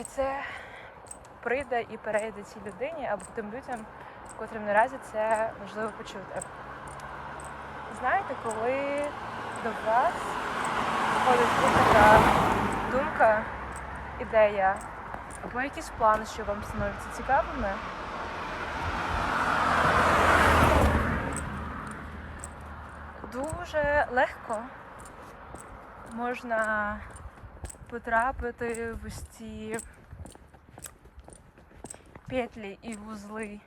Хай це прийде і перейде цій людині або тим людям, котрим наразі це можливо почути. Знаєте, коли до вас приходить така думка, ідея або якийсь план, що вам становиться цікавими, дуже легко можна потрапити в ось ці петлі і вузли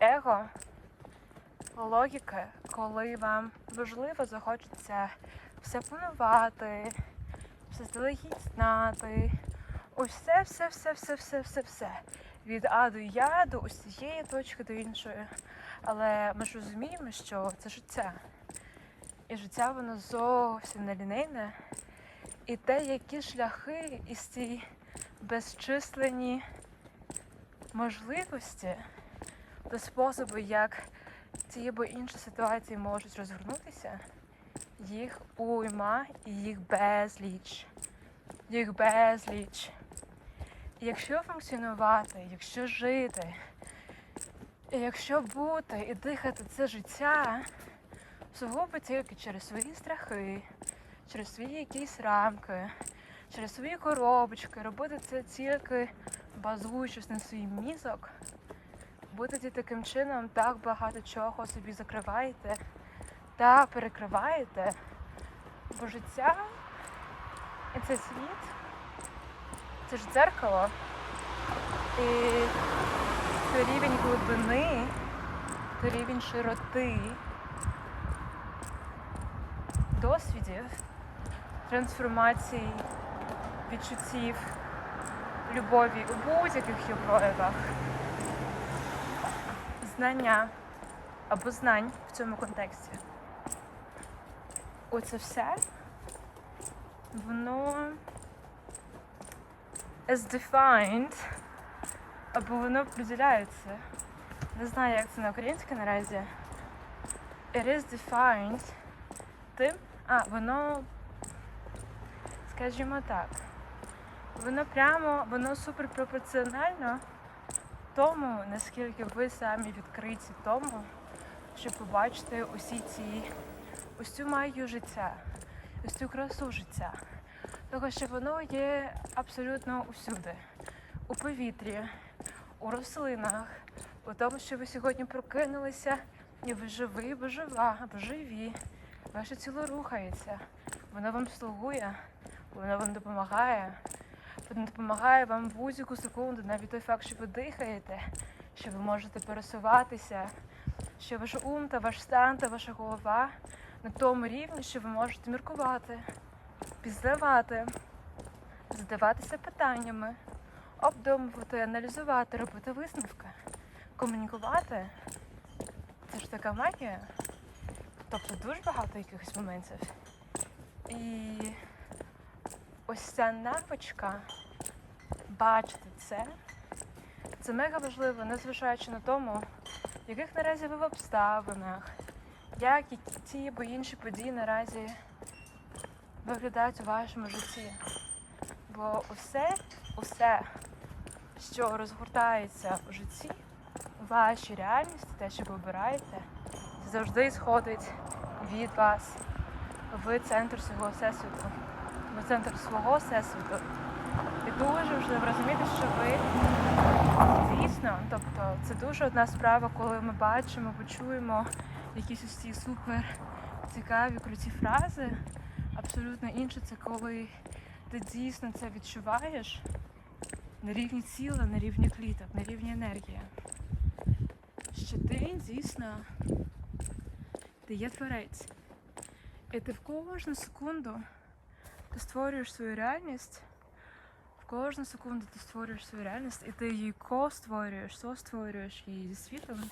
его, логіки, коли вам важливо захочеться все планувати, все здалегідь знати. Все, все, все, все, все, все, все. Від А до Я, до ось цієї точки до іншої. Але ми ж розуміємо, що це життя. І життя воно зовсім не лінейне. І те, які шляхи і ці безчисленні можливості та способи, як ті або інші ситуації можуть розгорнутися, їх уйма і їх безліч. Їх безліч. І якщо функціонувати, якщо жити, і якщо бути і дихати це життя, сугубо тільки через свої страхи, через свої якісь рамки, через свої коробочки, робити це тільки базуючись на свій мізок, будете таким чином так багато чого собі закриваєте та перекриваєте, бо життя і цей світ це ж дзеркало. І це рівень глибини, це рівень широти, досвідів, трансформацій, відчуттів, любові у будь-яких її проявах, знання або знань в цьому контексті. Оце все, воно as defined, або воно приділяється. Не знаю, як це на українській наразі. It is defined тим, а, воно, скажімо так, воно прямо, воно суперпропорціонально тому, наскільки ви самі відкриті тому, щоб побачити усі ці, ось цю магію життя, ось цю красу життя. Того, що воно є абсолютно усюди. У повітрі, у рослинах, у тому, що ви сьогодні прокинулися, і ви живі, або жива, або живі. Ваше тіло рухається, воно вам слугує, воно вам допомагає. Воно допомагає вам в будь-яку секунду, навіть той факт, що ви дихаєте, що ви можете пересуватися, що ваш ум та ваш стан та ваша голова на тому рівні, що ви можете міркувати, пізнавати, задаватися питаннями, обдумувати, аналізувати, робити висновки, комунікувати. Це ж така магія. Тобто дуже багато якихось моментів. І ось ця навичка бачити це, це мега важливо, незважаючи на тому, в яких наразі ви в обставинах, як ті або інші події наразі виглядають у вашому житті. Бо усе, усе, що розгортається у житті, у вашій реальності, те, що ви обираєте, завжди сходить від вас. Ви центр свого всесвіту. Ви центр свого всесвіту. І дуже важливо розуміти, що ви дійсно, тобто це дуже одна справа, коли ми бачимо, почуємо якісь ось ці супер цікаві, круті фрази. Абсолютно інше це коли ти дійсно це відчуваєш на рівні тіла, на рівні кліток, на рівні енергії. Що ти дійсно ти є творець. І ти в кожну секунду ти створюєш свою реальність, в кожну секунду ти створюєш свою реальність, і ти її ко-створюєш, со-створюєш її зі світом.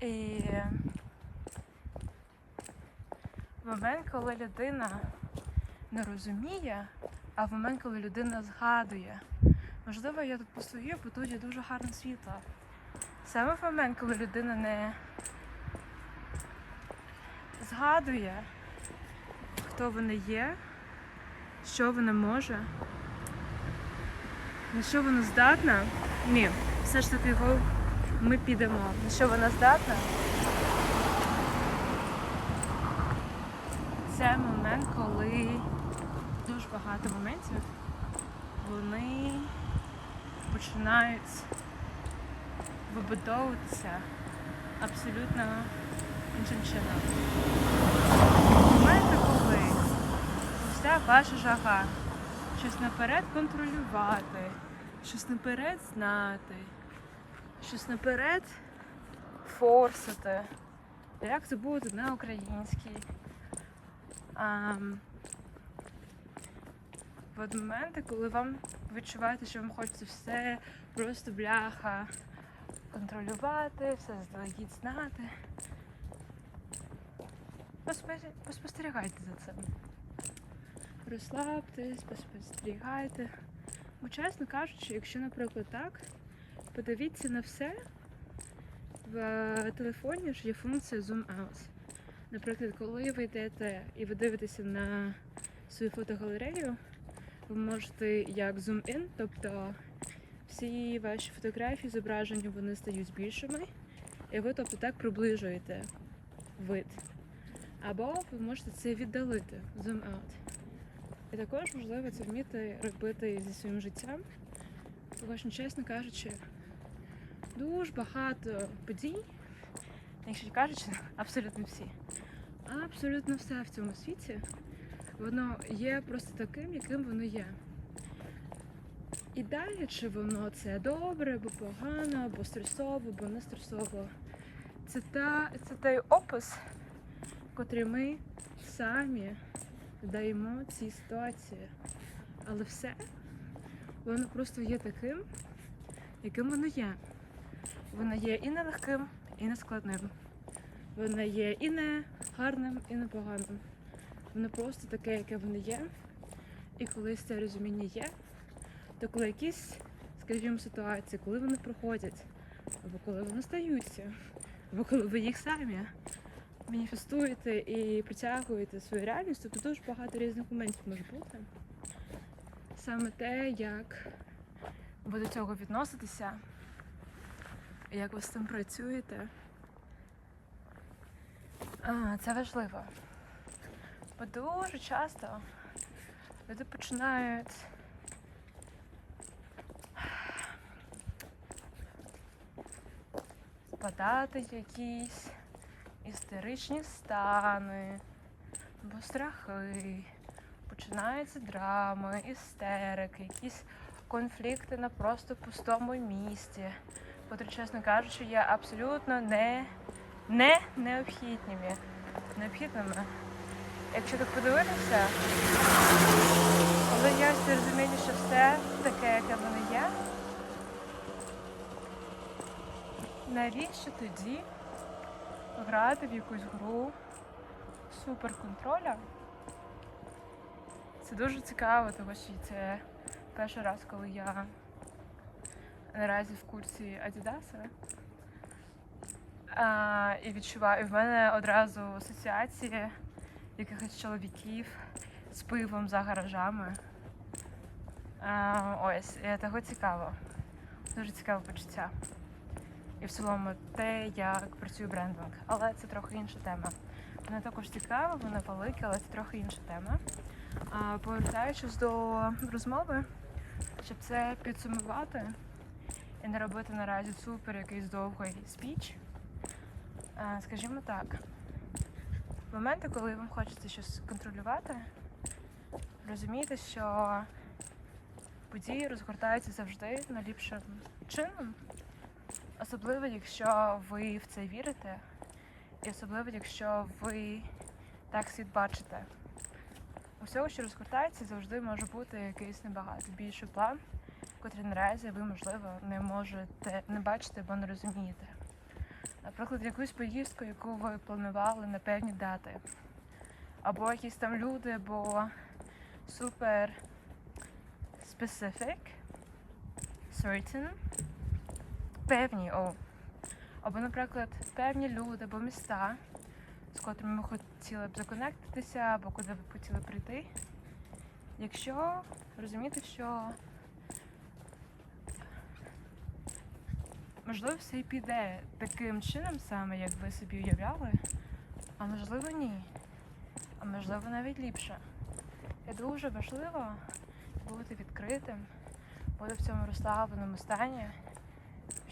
І в момент, коли людина не розуміє, а в момент, коли людина згадує, можливо, я тут постою, бо тут є дуже гарне світло. Саме в момент, коли людина не згадує, хто вони є, що вона може, на що вона здатна. Ні, все ж таки го- ми підемо. На що вона здатна? Це момент, коли дуже багато моментів вони починають вибудовуватися абсолютно іншим чином. Моменти, коли вся ваша жага щось наперед контролювати, щось наперед знати, щось наперед форсити. Як це буде на українській? Ам, от моменти, коли вам відчуваєте, що вам хочеться все просто бляха контролювати, все заздалегідь знати. Поспостерігайте за цим. Розслабтесь, поспостерігайте. Бо, чесно кажучи, якщо, наприклад, так, подивіться на все. В телефоні ж є функція Zoom Out. Наприклад, коли ви йдете і ви дивитеся на свою фотогалерею, ви можете як zoom in, тобто всі ваші фотографії, зображення вони стають більшими, і ви тобто так приближуєте вид. Або ви можете це віддалити, zoom out. І також можливо це вміти робити зі своїм життям. Ж, чесно кажучи, дуже багато подій, якщо кажучи, абсолютно всі. Абсолютно все в цьому світі, воно є просто таким, яким воно є. І далі, чи воно це добре, або погано, або стресово, або не стресово. Це, та, це той опис, котрий ми самі даємо цій ситуації. Але все, воно просто є таким, яким воно є. Воно є і нелегким, і не складним. Воно є і не гарним, і не поганим. Воно просто таке, яке воно є. І коли це розуміння є, то коли якісь, скажімо, ситуації, коли вони проходять, або коли вони стаються, або коли ви їх самі маніфестуєте і притягуєте свою реальність, тобто дуже багато різних моментів може бути. Саме те, як ви до цього відноситеся, як ви з цим працюєте. А, це важливо. Бо дуже часто люди починають впадати якісь істеричні стани, або страхи, починаються драми, істерики, якісь конфлікти на просто пустому місці, котрі, чесно кажучи, є абсолютно не, не необхідними. необхідними. Якщо так подивитися, коли ось розуміння, що все таке, яке воно є, навіщо тоді грати в якусь гру суперконтроля? Це дуже цікаво, тому що це перший раз, коли я наразі в курсі Адідаса. А, і відчуваю, і в мене одразу асоціації якихось чоловіків з пивом за гаражами. А, ось, і того цікаво. Дуже цікаве почуття. І в цілому те, як працює брендинг. Але це трохи інша тема. Вона також цікава, вона велика, але це трохи інша тема. А, повертаючись до розмови, щоб це підсумувати і не робити наразі супер якийсь довгий спіч. Скажімо так, моменти, коли вам хочеться щось контролювати, розумійте, що події розгортаються завжди найліпшим чином. Особливо, якщо ви в це вірите, і особливо, якщо ви так світ бачите. Усього, що розгортається, завжди може бути якийсь набагато більший план, котрий наразі ви, можливо, не можете не бачите або не розумієте. Наприклад, якусь поїздку, яку ви планували на певні дати, або якісь там люди, або супер specific, certain, певні, о. Або, наприклад, певні люди або міста, з котрими ви хотіли б законектитися, або куди б хотіли прийти. Якщо розуміти, що можливо все і піде таким чином саме, як ви собі уявляли, а можливо ні. А можливо навіть ліпше. І дуже важливо бути відкритим, бути в цьому розслабленому стані,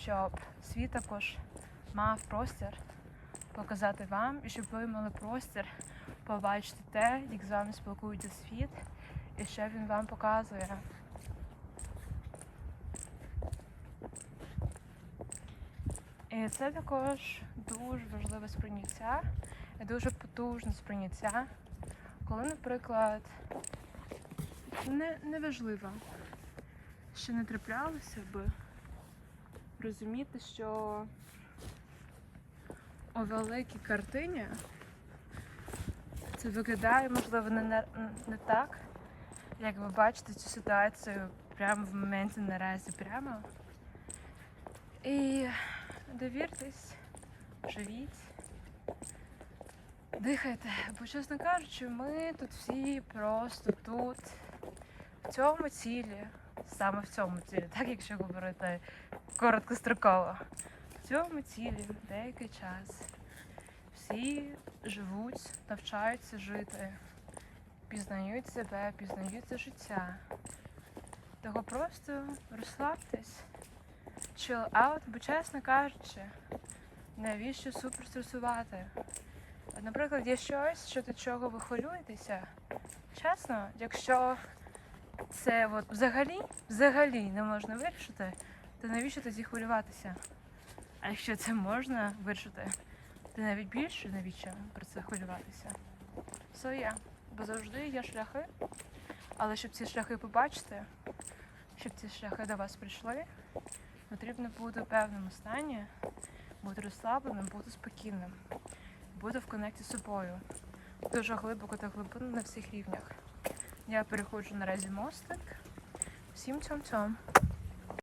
щоб світ також мав простір показати вам, і щоб ви мали простір побачити те, як з вами спілкується світ, і що він вам показує. І це також дуже важливе сприйняття і дуже потужне сприйняття, коли, наприклад, не, неважливо, що не траплялося би, розуміти, що у великій картині це виглядає, можливо, не, не, так, як ви бачите цю ситуацію прямо в моменті наразі прямо. І довіртесь, живіть, дихайте, бо, чесно кажучи, ми тут всі просто тут, в цьому цілі, саме в цьому цілі, так якщо говорити короткостроково, в цьому цілі деякий час всі живуть, навчаються жити, пізнають себе, пізнають життя. Того просто розслабтесь, chill out, бо чесно кажучи, навіщо супер стресувати? Наприклад, є щось, що до чого ви хвилюєтеся. Чесно, якщо це от взагалі, взагалі не можна вирішити, то навіщо тоді хвилюватися? А якщо це можна вирішити, то навіть більше навіщо про це хвилюватися? So, yeah. Бо завжди є шляхи, але щоб ці шляхи побачити, щоб ці шляхи до вас прийшли, потрібно бути в певному стані, бути розслабленим, бути спокійним, бути в конекті з собою. Дуже глибоко та глибинно на всіх рівнях. Я переходжу наразі мостик. Всім цьом-цьом.